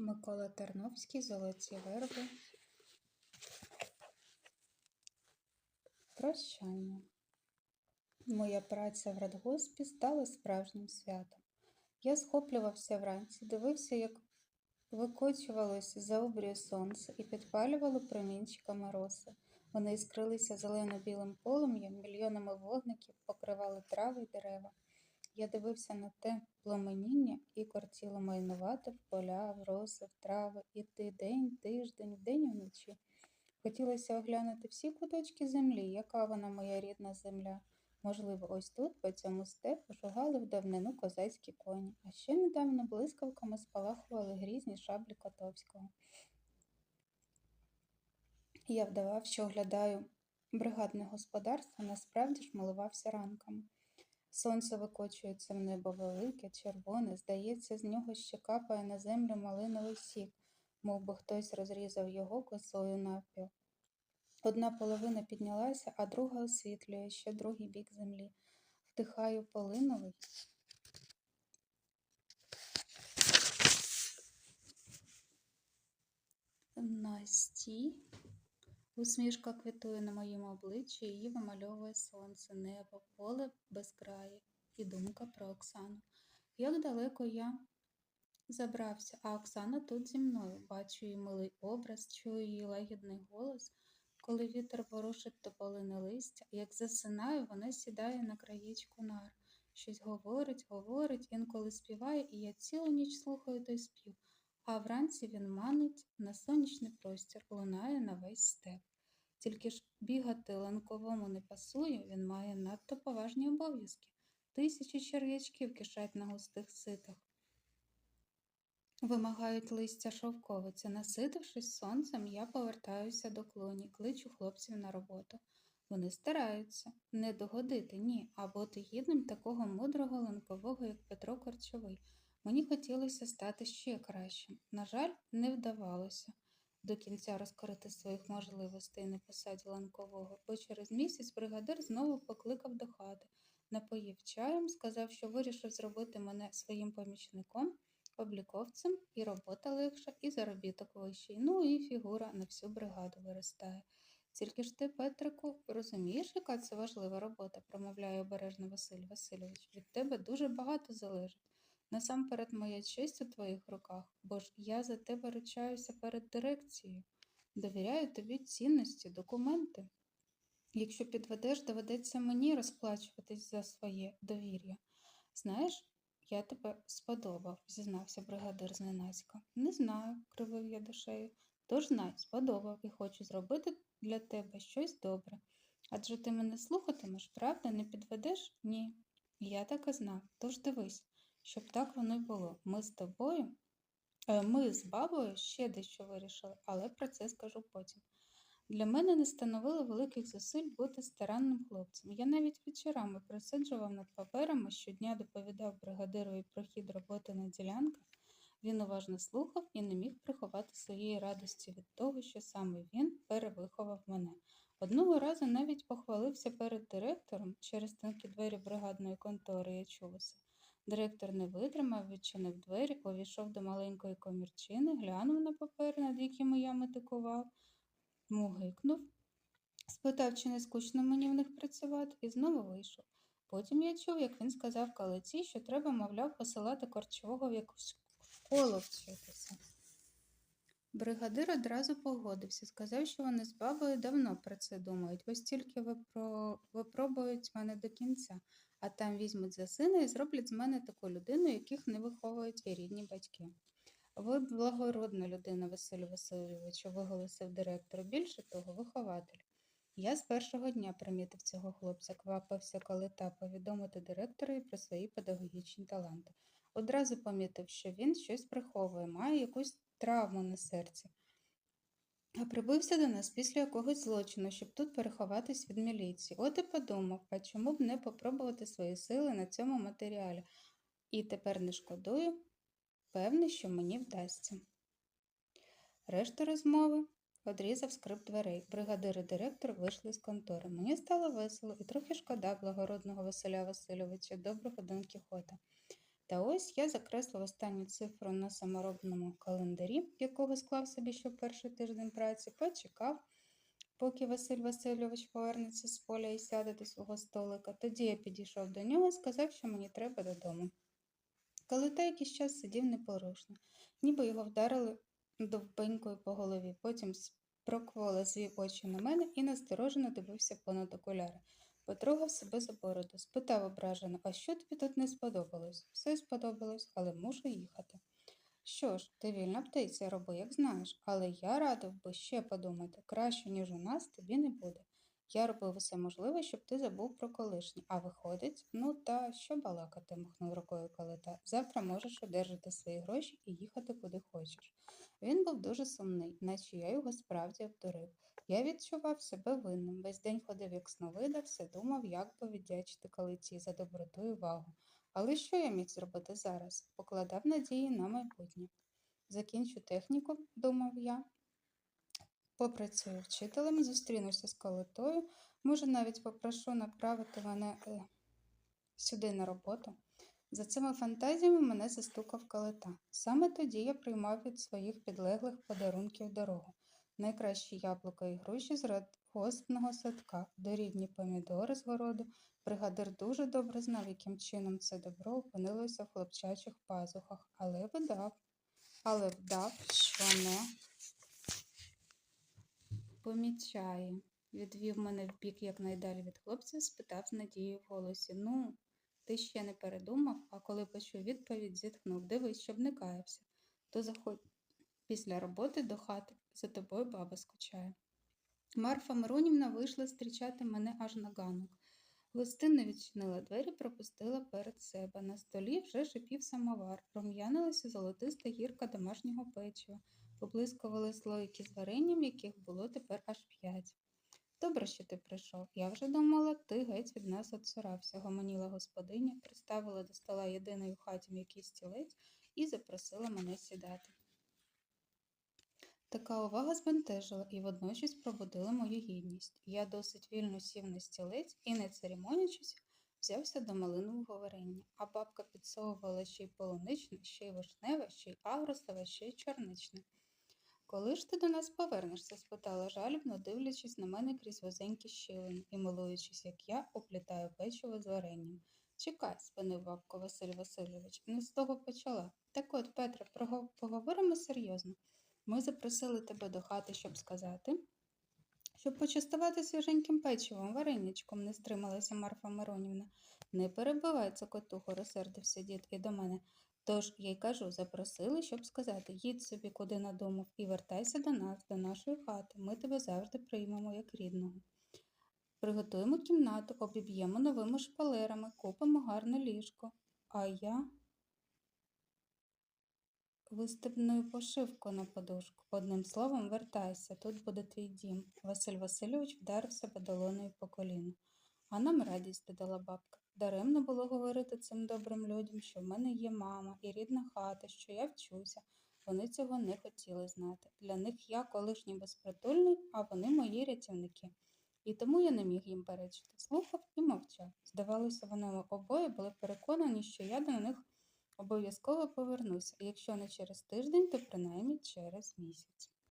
Микола Тарновський, Золоті верби. Прощання. Моя праця в радгоспі стала справжнім святом. Я схоплювався вранці, дивився, як викочувалося за обрію сонце і підпалювало промінчиками роси. Вони іскрилися зелено-білим полум'ям, мільйонами вогників покривали трави й дерева. Я дивився на те пламеніння і кортіло майнувати в поля, в роси, в трави, іти день, тиждень, вдень і вночі. Хотілося оглянути всі куточки землі, яка вона моя рідна земля. Можливо, ось тут, по цьому степу, шугали в давнину козацькі коні, а ще недавно блискавками спалахували грізні шаблі Котовського. Я вдавав, що оглядаю бригадне господарство, насправді ж милувався ранками. Сонце викочується в небо велике, червоне, здається, з нього ще капає на землю малиновий сік, мов би хтось розрізав його косою навпіл. Одна половина піднялася, а друга освітлює ще другий бік землі. Вдихаю полиновий. Насті. Усмішка квітує на моєму обличчі, її вимальовує сонце, небо, поле без краю і думка про Оксану. Як далеко я забрався, а Оксана тут зі мною. Бачу її милий образ, чую її лагідний голос. Коли вітер ворушить тополине листя, як засинаю, вона сідає на краєчку нар. Щось говорить, говорить, інколи співає, і я цілу ніч слухаю той спів, а вранці він манить на сонячний простір, лунає на весь степ. Тільки ж бігати ланковому не пасує, він має надто поважні обов'язки. Тисячі черв'ячків кишать на густих ситах. Вимагають листя шовковиці. Наситившись сонцем, я повертаюся до клоні, кличу хлопців на роботу. Вони стараються не догодити, ні, а бути гідним такого мудрого ланкового, як Петро Корчовий. Мені хотілося стати ще кращим. На жаль, не вдавалося до кінця розкрити своїх можливостей на посаді ланкового, бо через місяць бригадир знову покликав до хати, напоїв чаєм, сказав, що вирішив зробити мене своїм помічником обліковцем, і робота легша, і заробіток вищий. Ну і фігура на всю бригаду виростає. Тільки ж ти, Петрику, розумієш, яка це важлива робота, промовляє обережно Василь Васильович. Від тебе дуже багато залежить. Насамперед моя честь у твоїх руках, бо ж я за тебе ручаюся перед дирекцією. Довіряю тобі цінності, документи. Якщо підведеш, доведеться мені розплачуватись за своє довір'я. Знаєш, я тебе сподобав, зізнався бригадир зненацька. Не знаю, кривив я душею. Тож знай, сподобав і хочу зробити для тебе щось добре. Адже ти мене слухатимеш, правда, не підведеш? Ні. Я так і знав. Тож дивись, щоб так воно й було. Ми з тобою, е, ми з бабою ще дещо вирішили, але про це скажу потім. Для мене не становило великих зусиль бути старанним хлопцем. Я навіть вечорами присиджував над паперами, щодня доповідав бригадирові про хід роботи на ділянках. Він уважно слухав і не міг приховати своєї радості від того, що саме він перевиховав мене. Одного разу навіть похвалився перед директором через тонкі двері бригадної контори, я чув усе. Директор не витримав, відчинив двері, увійшов до маленької комірчини, глянув на папери, над якими я метикував мугикнув, спитав, чи не скучно мені в них працювати, і знову вийшов. Потім я чув, як він сказав калиці, що треба, мовляв, посилати корчового в якусь школу вчитися. Бригадир одразу погодився, сказав, що вони з бабою давно про це думають, ось тільки випро... випробують мене до кінця, а там візьмуть за сина і зроблять з мене таку людину, яких не виховують і рідні батьки. Ви благородна людина, Василю Васильовичу, виголосив директор. Більше того, вихователь. Я з першого дня примітив цього хлопця, квапився, коли та повідомити директорові про свої педагогічні таланти. Одразу помітив, що він щось приховує, має якусь травму на серці. А прибився до нас після якогось злочину, щоб тут переховатись від міліції. От і подумав, а чому б не попробувати свої сили на цьому матеріалі. І тепер не шкодую, Певний, що мені вдасться. Решта розмови одрізав скрип дверей. Бригадир і директор вийшли з контори. Мені стало весело і трохи шкода благородного Василя Васильовича, доброго Дон Кіхота. Та ось я закреслив останню цифру на саморобному календарі, якого склав собі ще перший тиждень праці, почекав, поки Василь Васильович повернеться з поля і сяде до свого столика. Тоді я підійшов до нього і сказав, що мені треба додому. Калита якийсь час сидів непорушно, ніби його вдарили довбенькою по голові. Потім спроквола звів очі на мене і насторожено дивився понад окуляри. Потрогав себе за бороду, спитав ображено, а що тобі тут не сподобалось? Все сподобалось, але мушу їхати. Що ж, ти вільна птиця, роби, як знаєш, але я радив би ще подумати, краще, ніж у нас, тобі не буде. Я робив усе можливе, щоб ти забув про колишнє, а виходить, ну та що балакати, махнув рукою калита. Завтра можеш одержати свої гроші і їхати куди хочеш. Він був дуже сумний, наче я його справді обдурив. Я відчував себе винним. Весь день ходив як сновида, все думав, як би калиці за доброту і увагу. Але що я міг зробити зараз? Покладав надії на майбутнє. Закінчу техніку, думав я. Попрацюю вчителем, зустрінуся з калитою, може, навіть попрошу направити мене е, сюди на роботу. За цими фантазіями мене застукав калита. Саме тоді я приймав від своїх підлеглих подарунків дорогу. Найкращі яблука і груші з радгоспного садка, дорідні помідори з городу. Бригадир дуже добре знав, яким чином це добро опинилося в хлопчачих пазухах, але видав, але вдав, що не помічає. Відвів мене в бік якнайдалі від хлопця, спитав з надією в голосі Ну, ти ще не передумав, а коли почув відповідь, зітхнув Дивись, щоб не каявся. То заходь після роботи до хати, за тобою баба скучає. Марфа Миронівна вийшла зустрічати мене аж на ганок. Гостинно відчинила двері, пропустила перед себе. На столі вже шипів самовар, рум'янилася золотиста гірка домашнього печива, поблискували слоїки з варенням, яких було тепер аж п'ять. Добре, що ти прийшов. Я вже думала, ти геть від нас отцурався, гомоніла господиня, приставила до стола єдиний у хаті м'який стілець і запросила мене сідати. Така увага збентежила і водночас пробудила мою гідність. Я досить вільно сів на стілець і, не церемонячись, взявся до малинового варення, а бабка підсовувала ще й полуничне, ще й вишневе, ще й агросове, ще й чорничне. Коли ж ти до нас повернешся? спитала жалібно, дивлячись на мене крізь вузенькі щілини і милуючись, як я оплітаю печиво з варенням. Чекай, спинив бабко Василь Васильович, не з того почала. Так от, Петре, поговоримо серйозно. Ми запросили тебе до хати, щоб сказати, щоб почастувати свіженьким печивом, вареничком, не стрималася Марфа Миронівна. Не перебивай цокотуху, розсердився дід і до мене. Тож я й кажу, запросили, щоб сказати, їдь собі куди надумав і вертайся до нас, до нашої хати. Ми тебе завжди приймемо як рідного. Приготуємо кімнату, обіб'ємо новими шпалерами, купимо гарне ліжко. А я вистебную пошивку на подушку. Одним словом, вертайся, тут буде твій дім. Василь Васильович вдарив себе долоною по коліну. А нам радість, додала бабка. Даремно було говорити цим добрим людям, що в мене є мама і рідна хата, що я вчуся. Вони цього не хотіли знати. Для них я колишній безпритульний, а вони мої рятівники. І тому я не міг їм перечити. Слухав і мовчав. Здавалося, вони обоє були переконані, що я до них обов'язково повернуся, якщо не через тиждень, то принаймні через місяць.